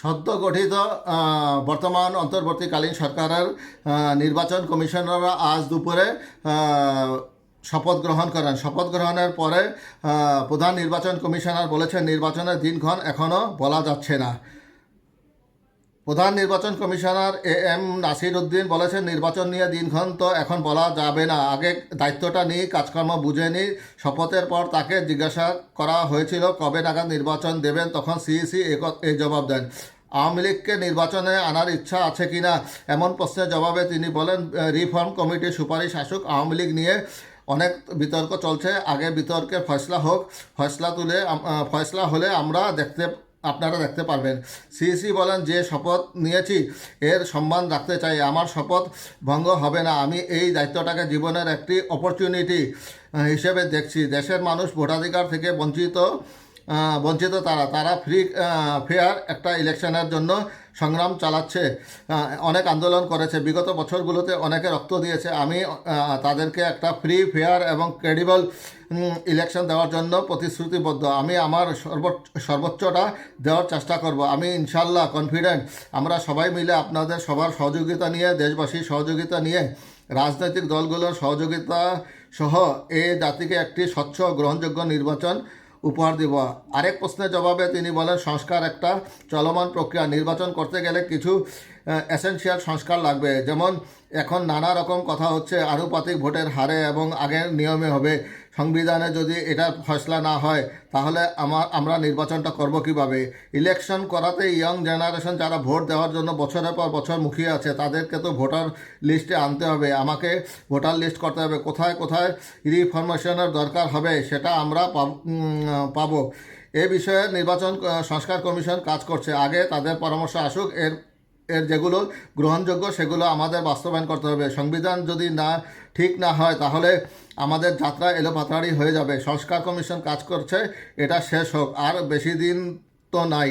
সদ্য গঠিত বর্তমান অন্তর্বর্তীকালীন সরকারের নির্বাচন কমিশনাররা আজ দুপুরে শপথ গ্রহণ করেন। শপথ গ্রহণের পরে প্রধান নির্বাচন কমিশনার বলেছেন, নির্বাচনের দিনক্ষণ এখনও বলা যাচ্ছে না। প্রধান নির্বাচন commissioner A M Nasir Uddin বলেছেন, নির্বাচন নিয়ে দিনক্ষণ তো এখন বলা যাবে না। আগে দায়িত্বটা নিয়ে কাজকর্ম বুঝে নিই শপথের পর তাকে জিজ্ঞাসা করা হয়েছিল, কবে নাগাদ নির্বাচন দেবেন, তখন সিইসি এই জবাব দেন। আওয়ামী লীগকে নির্বাচনে আনার ইচ্ছা আছে কি না? এমন প্রশ্নের জবাবে তিনি বলেন, রিফর্ম কমিটির সুপারিশ আসুক, আওয়ামী লীগ নিয়ে অনেক বিতর্ক চলছে, আগে বিতর্কের ফয়সলা হোক, ফয়সলা তুলে ফয়সলা হলে আমরা দেখতে আপনারা দেখতে পারবেন। সিইসি বলেন, যে শপথ নিয়েছি, এর সম্মান রাখতে চাই। আমার শপথ ভঙ্গ হবে না। আমি এই দায়িত্বটাকে জীবনের একটি অপরচুনিটি হিসেবে দেখছি। দেশের মানুষ ভোটাধিকার থেকে বঞ্চিত বঞ্চিত তারা। তারা ফ্রি ফেয়ার একটা ইলেকশনের জন্য সংগ্রাম চালাচ্ছে। অনেক আন্দোলন করেছে। বিগত বছরগুলোতে অনেকে রক্ত দিয়েছে। আমি তাদেরকে একটা ফ্রি ফেয়ার এবং ক্রেডিবল ইলেকশন দেওয়ার জন্য প্রতিশ্রুতিবদ্ধ। আমি আমার সর্বোচ্চ সর্বোচ্চটা দেওয়ার চেষ্টা করব। আমি ইনশাল্লাহ কনফিডেন্ট আমরা সবাই মিলে আপনাদের সবার সহযোগিতা নিয়ে, দেশবাসীর সহযোগিতা নিয়ে, রাজনৈতিক দলগুলোর সহযোগিতা সহ এই জাতিকে একটি স্বচ্ছ, গ্রহণযোগ্য নির্বাচন উপহার দিব। আরেক প্রশ্নের জবাবে তিনি বলেন, সংস্কার একটা চলমান প্রক্রিয়া। নির্বাচন করতে গেলে কিছু এসেনশিয়াল সংস্কার লাগবে। যেমন এখন নানা রকম কথা হচ্ছে, আনুপাতিক ভোটের হারে এবং আগের নিয়মে হবে। সংবিধানে যদি এটা ফয়সলা না হয়, তাহলে আমার আমরা নির্বাচনটা করব কীভাবে? ইলেকশন করাতে ইয়ং জেনারেশন যারা ভোট দেওয়ার জন্য বছরের পর বছর মুখিয়ে আছে, তাদেরকে তো ভোটার লিস্টে আনতে হবে। আমাকে ভোটার লিস্ট করতে হবে। কোথায় কোথায় রিফরমেশনের দরকার হবে, সেটা আমরা পাবো এ বিষয়ে নির্বাচন সংস্কার কমিশন কাজ করছে। আগে তাদের পরামর্শ আসুক, এর এর যেগুলো গ্রহণযোগ্য, সেগুলো আমাদের বাস্তবায়ন করতে হবে। সংবিধান যদি না, ঠিক না হয়, তাহলে আমাদের যাত্রা এলোপাতাড়ি হয়ে যাবে। সংস্কার কমিশন কাজ করছে, এটা শেষ হোক, আর বেশি দিন তো নাই।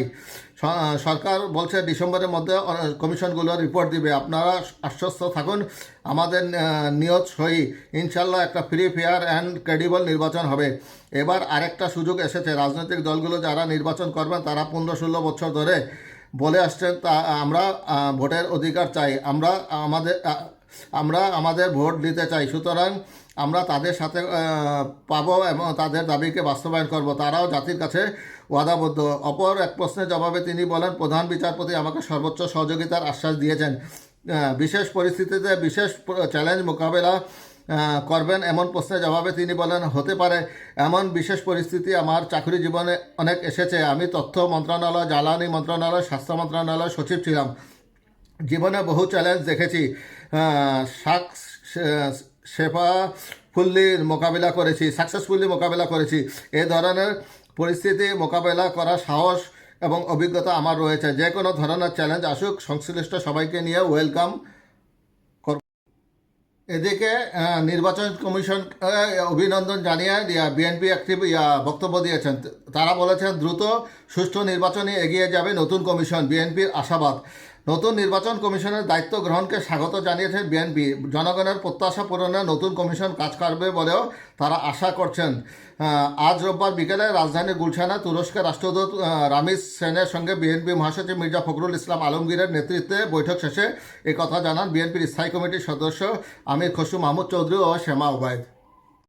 সরকার বলছে ডিসেম্বরের মধ্যে কমিশনগুলো রিপোর্ট দিবে। আপনারা আশ্বস্ত থাকুন, আমাদের নিয়ত সই ইনশাল্লাহ একটা ফ্রি ফেয়ার অ্যান্ড ক্রেডিবল নির্বাচন হবে। এবার আরেকটা সুযোগ এসেছে। রাজনৈতিক দলগুলো যারা নির্বাচন করবেন, তারা পনেরো ষোলো বছর ধরে বলে আসছেন, তা আমরা ভোটের অধিকার চাই। আমরা আমাদের আমরা আমাদের ভোট দিতে চাই। সুতরাং আমরা তাদের সাথে পাব এবং তাদের দাবিকে বাস্তবায়ন করব। তারাও জাতির কাছে ওয়াদাবদ্ধ। অপর এক প্রশ্নের জবাবে তিনি বলেন, প্রধান বিচারপতি আমাকে সর্বোচ্চ সহযোগিতার আশ্বাস দিয়েছেন। বিশেষ পরিস্থিতিতে বিশেষ চ্যালেঞ্জ মোকাবেলা করবেন এমন প্রশ্নের জবাবে তিনি বলেন, হতে পারে এমন বিশেষ পরিস্থিতি আমার চাকরি জীবনে অনেক এসেছে। আমি তথ্য মন্ত্রণালয়, জ্বালানি মন্ত্রণালয়, স্বাস্থ্য মন্ত্রণালয় সচিব ছিলাম। জীবনে বহু চ্যালেঞ্জ দেখেছি। শাক শেফা মোকাবিলা করেছি সাকসেসফুলি মোকাবিলা করেছি। এ ধরনের পরিস্থিতি মোকাবেলা করার সাহস এবং অভিজ্ঞতা আমার রয়েছে। যে কোনো ধরনের চ্যালেঞ্জ আসুক, সংশ্লিষ্ট সবাইকে নিয়ে ওয়েলকাম এদিকে নির্বাচন কমিশন অভিনন্দন জানিয়ে বিএনপি একটি বক্তব্য দিয়েছেন। তারা বলেছেন, দ্রুত সুষ্ঠু নির্বাচনে এগিয়ে যাবে নতুন কমিশন বিএনপির আশাবাদ। নতুন নির্বাচন কমিশনের দায়িত্ব গ্রহণকে স্বাগত জানিয়েছেন বিএনপি। জনগণের প্রত্যাশা পূরণে নতুন কমিশন কাজ করবে বলেও তারা আশা করছেন। আজ রোববার বিকেলে রাজধানী গুলশানে তুরস্কের রাষ্ট্রদূত রামিজ সেনের সঙ্গে বিএনপি মহাসচিব মির্জা ফখরুল ইসলাম আলমগীরের নেতৃত্বে বৈঠক শেষে কথা জানান বিএনপির স্থায়ী কমিটির সদস্য আমির খসরু মাহমুদ চৌধুরী ও শ্যামা ওবায়দ।